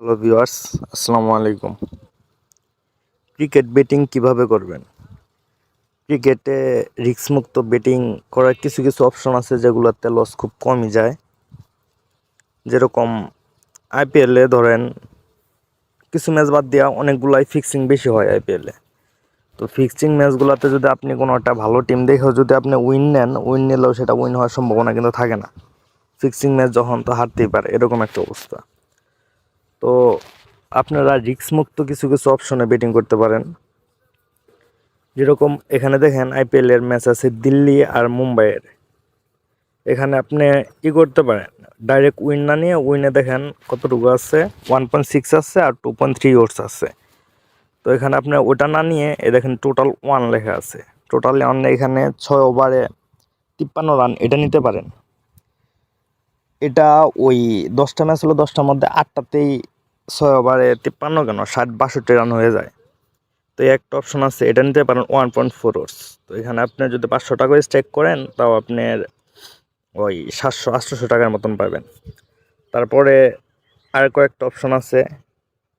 Hello viewers আসসালামু আলাইকুম cricket betting কীভাবে করবেন? ক্রিকেটে রিস্কমুক্ত বেটিং করার কিছু কিছু অপশন আছে যেগুলোতে লস খুব কমই যায়। যেরকম আইপিএলে ধরেন, কিছু ম্যাচ বাদ দেওয়া অনেকগুলাই ফিক্সিং বেশি হয় আইপিএলে তো ফিক্সিং ম্যাচগুলোতে যদি আপনি কোনো একটা ভালো টিম দেখেও যদি আপনি উইন নেন উইন নিলেও সেটা উইন হওয়ার সম্ভাবনা কিন্তু থাকে না। ফিক্সিং ম্যাচ যখন তো হারতেই পারে, এরকম একটা অবস্থা। তো আপনারা রিস্ক মুক্ত কিছু কিছু অপশনে বেটিং করতে পারেন। যেরকম এখানে দেখেন আইপিএল এর ম্যাচ আছে দিল্লি আর মুম্বাইয়ের। এখানে আপনি ই করতে পারেন ডাইরেক্ট উইন না নিয়ে উইনে দেখেন কতটুকু আছে? ওয়ান পয়েন্ট সিক্স আছে আর টু পয়েন্ট থ্রি ওর্স আছে। তো এখানে আপনি ওটা না নিয়ে এ দেখেন টোটাল ওয়ান লেখা আছে। টোটাল ওয়ান এখানে ছয় ওভারে তিপ্পান্ন রান এটা নিতে পারেন। এটা ওই দশটা ম্যাচ হলো, দশটার মধ্যে আটটাতেই ছয় ওভারে তিপ্পান্ন কেন? ষাট, বাষট্টি রান হয়ে যায়। তো এই একটা অপশন আছে, এটা নিতে পারেন ওয়ান পয়েন্ট ফোর ওর্স তো এখানে আপনি যদি পাঁচশো টাকা স্টেক করেন, তাও আপনার ওই সাতশো, আটশোশো টাকার মতন পাবেন। তারপরে আর কয়েকটা অপশন আছে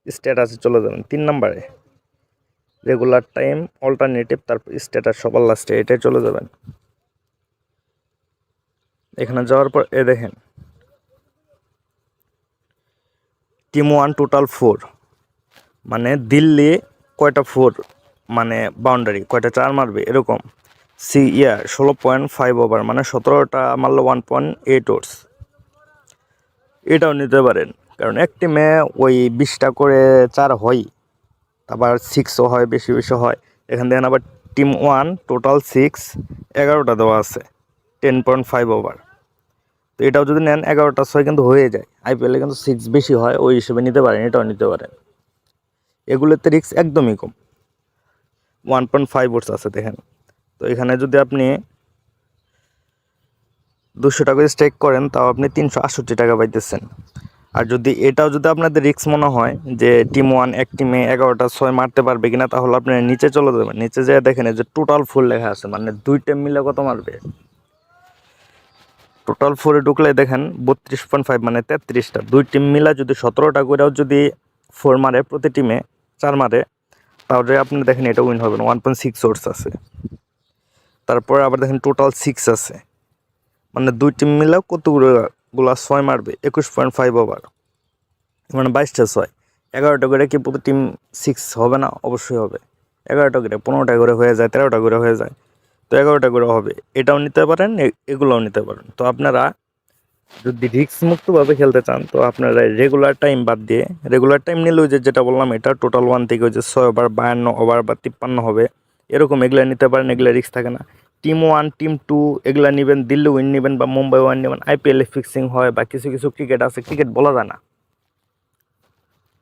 স্ট্যাটাসে চলে যাবেন তিন নম্বরে রেগুলার টাইম অল্টারনেটিভ তারপর স্ট্যাটাস সবার লাস্টে এটাই চলে যাবেন। এখানে যাওয়ার পর, এ দেখেন টিম ওয়ান টোটাল ফোর মানে দিল্লি কয়টা ফোর মানে বাউন্ডারি কয়টা চার মারবে? এরকম। সি ইয়া ষোলো পয়েন্ট ফাইভ ওভার মানে সতেরোটা মারলো ওয়ান পয়েন্ট এইট ওভার্স এটাও নিতে পারেন। কারণ এক টিমে ওই বিশটা করে চার হয়। আবার সিক্সও হয়, বেশি বেশি হয়। এখান থেকে আবার টিম ওয়ান টোটাল সিক্স এগারোটা দেওয়া আছে। টেন পয়েন্ট ফাইভ ওভার তো এটাও যদি নেন এগারোটা ছয় কিন্তু হয়ে যায়। আইপিএলে কিন্তু সিক্স বেশি হয়, ওই হিসেবে নিতে পারেন, এটাও নিতে পারেন। এগুলোতে রিক্স একদমই কম। ওয়ান পয়েন্ট ফাইভ ওর্স আছে, দেখেন। তো এখানে যদি আপনি দুশো টাকা স্টেক করেন, তাও আপনি তিনশো আটষট্টি টাকা পাইতেছেন। আর যদি এটাও যদি আপনাদের রিক্স মনে হয় যে টিম ওয়ান এক টিমে এগারোটা ছয় মারতে পারবে কিনা, তাহলে আপনি নিচে চলে যাবেন। নিচে যেয়ে দেখেন যে টোটাল ফুল লেখা আছে মানে দুই টিম মিলে কত মারবে? টোটাল ফোরে ঢুকলে দেখেন বত্রিশ পয়েন্ট ফাইভ মানে তেত্রিশটা। দুই টিম মিলা যদি সতেরোটা করেও যদি ফোর মারে, প্রতি টিমে চার মারে, তাহলে আপনি দেখেন এটা উইন হবেন ওয়ান পয়েন্ট সিক্স ওর্স আছে। তারপরে আবার দেখেন টোটাল সিক্স আছে। মানে দুই টিম মিলেও কতগুলো গুলা ছয় মারবে? একুশ পয়েন্ট ফাইভ ওভার মানে বাইশটা ছয়। এগারোটা করে কি প্রতি টিম সিক্স হবে না? অবশ্যই হবে। এগারোটা করে, পনেরোটা করে হয়ে যায়, তেরোটা করে হয়ে যায়। তো এগারোটা করে হবে। এটাও নিতে পারেন এগুলোও নিতে পারেন। তো আপনারা যদি রিস্ক মুক্তভাবে খেলতে চান, তো আপনারা রেগুলার টাইম বাদ দিয়ে রেগুলার টাইম নিলে ওই যে, যেটা বললাম, এটা টোটাল ওয়ান থেকে যে ছয় ওভার বায়ান্ন ওভার বা তিপ্পান্ন হবে। এরকম এগুলো নিতে পারেন, এগুলো রিস্ক থাকে না। টিম ওয়ান টিম টু এগুলা নেবেন, দিল্লি উইন নেবেন বা মুম্বাই ওয়ান নেবেন আইপিএলে ফিক্সিং হয় বা কিছু কিছু ক্রিকেট আছে ক্রিকেট বলা যায় না।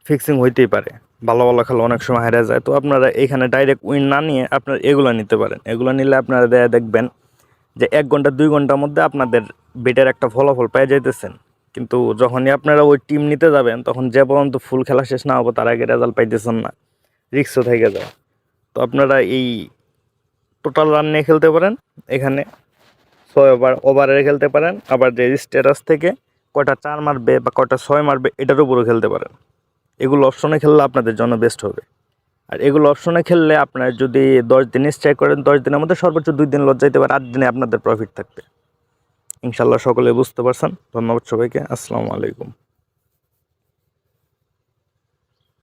ফিক্সিং হইতেই পারে। ভালো ভালো খেলা অনেক সময় হেরে যায়। তো আপনারা এখানে ডাইরেক্ট উইন না নিয়ে আপনারা এগুলো নিতে পারেন। এগুলো নিলে আপনারা দে- দেখবেন যে এক ঘণ্টা, দুই ঘণ্টার মধ্যে আপনাদের বেটের একটা ফলাফল পেয়ে যাইতেছেন কিন্তু যখনই আপনারা ওই টিম নিতে যাবেন, তখন যে পর্যন্ত ফুল খেলা শেষ না হব, তার আগে রেজাল্ট পাইতেছেন না। রিক্সও থেকে যায় তো আপনারা এই টোটাল রান নিয়ে খেলতে পারেন। এখানে ছয় ওভার ওভারে খেলতে পারেন। আবার যে স্ট্যাটাস থেকে কটা চার মারবে বা কটা ছয় মারবে, এটার উপরও খেলতে পারেন। এগুলো অপশনে খেললে আপনাদের জন্য বেস্ট হবে। আর এগুলো অপশনে খেললে আপনার যদি দশ দিন স্ট্রাইক করেন, দশ দিনের মধ্যে সর্বোচ্চ দুই দিন লজ যাইতে পারে আট দিনে আপনাদের প্রফিট থাকবে। ইনশাল্লাহ সকলে বুঝতে পারছেন। ধন্যবাদ সবাইকে। আসসালামু আলাইকুম।